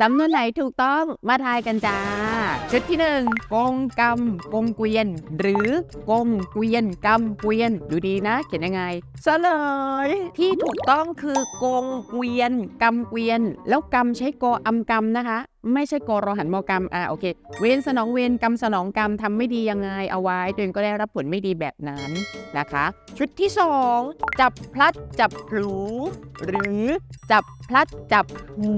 สำนวนไหนถูกต้องมาทายกันจ้า ชุดที่หนึ่งกงกรรมกงเกวียน หรือกงเกวียนกรรมเกวียน ดูดีนะ เขียนยังไงเฉลยที่ถูกต้องคือกงเกวียนกรรมเกวียน แล้วกรรมใช้กออำกรรมนะคะ ไม่ใช่กรหันโมกรรมอ่าโอเค เวนสนองเวนกรรมสนองกรรมทำไม่ดียังไงเอาไว้ตัวเองก็ได้รับผลไม่ดีแบบนั้นนะคะ ชุดที่สองจับพลัดจับพลูหรือจับพลัดจับหู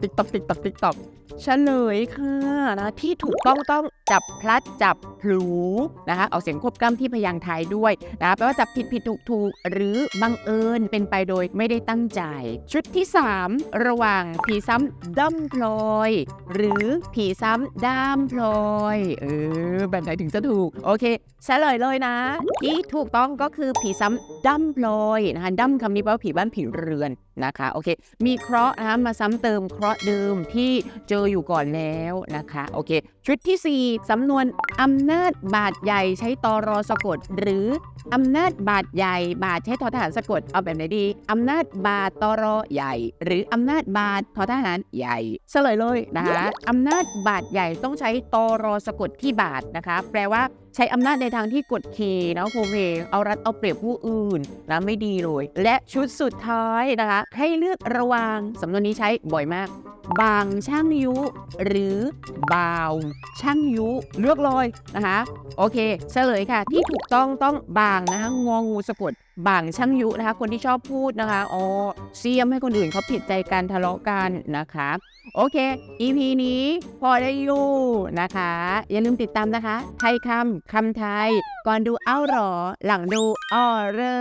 ติ๊กตอกติ๊กตอกติ๊กตอกเฉลยค่ะนะที่ถูกต้องต้องจับพลัดจับพลูนะคะเอาเสียงควบกล้ำที่พยางค์ไทยด้วยนะแปลว่าจับผิดผิดถูกถูกหรือบังเอิญเป็นไปโดยไม่ได้ตั้งใจ ชุดที่ 3 ระหว่างผีซ้ำดั้มพลอยหรือผีซ้ำด้ามพลอย เออ แบบไหนถึงจะถูก โอเคเฉลยเลยนะ ที่ถูกต้องก็คือผีซ้ำด้มพลอยนะคะด้มคำนี้แปลว่าผีบ้านผีเรือน นะคะโอเคมีเคราะห์นะคะมาซ้ำเติมเคราะห์เดิมที่เจออยู่ก่อนแล้วนะคะโอเคชุดทีสี่4สำนวนอำนาจบาดใหญ่ใช้ตอรอสะกด หรืออำนาจบาดใหญ่บาดใช้ทอทหารสะกดเอาแบบไหนดีอำนาจบาดตอรอใหญ่ หรืออำนาจบาดทอทหารใหญ่เฉลยเลยนะคะอำนาจบาดใหญ่ต้องใช้ตอรอสะกดที่บาดนะคะ แปลว่า ใช้อำนาจในทางที่กดขี่นะโฮเวเอารัดเอาเปรียบผู้อื่นนะไม่ดีเลย และชุดสุดท้ายนะคะ ให้เลือกระวางสำนวนนี้ใช้บ่อยมาก บางช่างยุ หรือบาวช่างยุ เลือกเลยนะคะ โอเคเฉลยค่ะ ที่ถูกต้องต้องบางนะคะงองูสะกดบางช่างยุนะคะ คนที่ชอบพูดนะคะอ๋อเสียมให้คนอื่นเขาผิดใจกันทะเลาะกันนะคะโอเค EP นี้พอได้อยู่นะคะ อย่าลืมติดตามนะคะ ไทยคำคำไทย ก่อนดูเอ้าหรอ หลังดูอ้อเรอ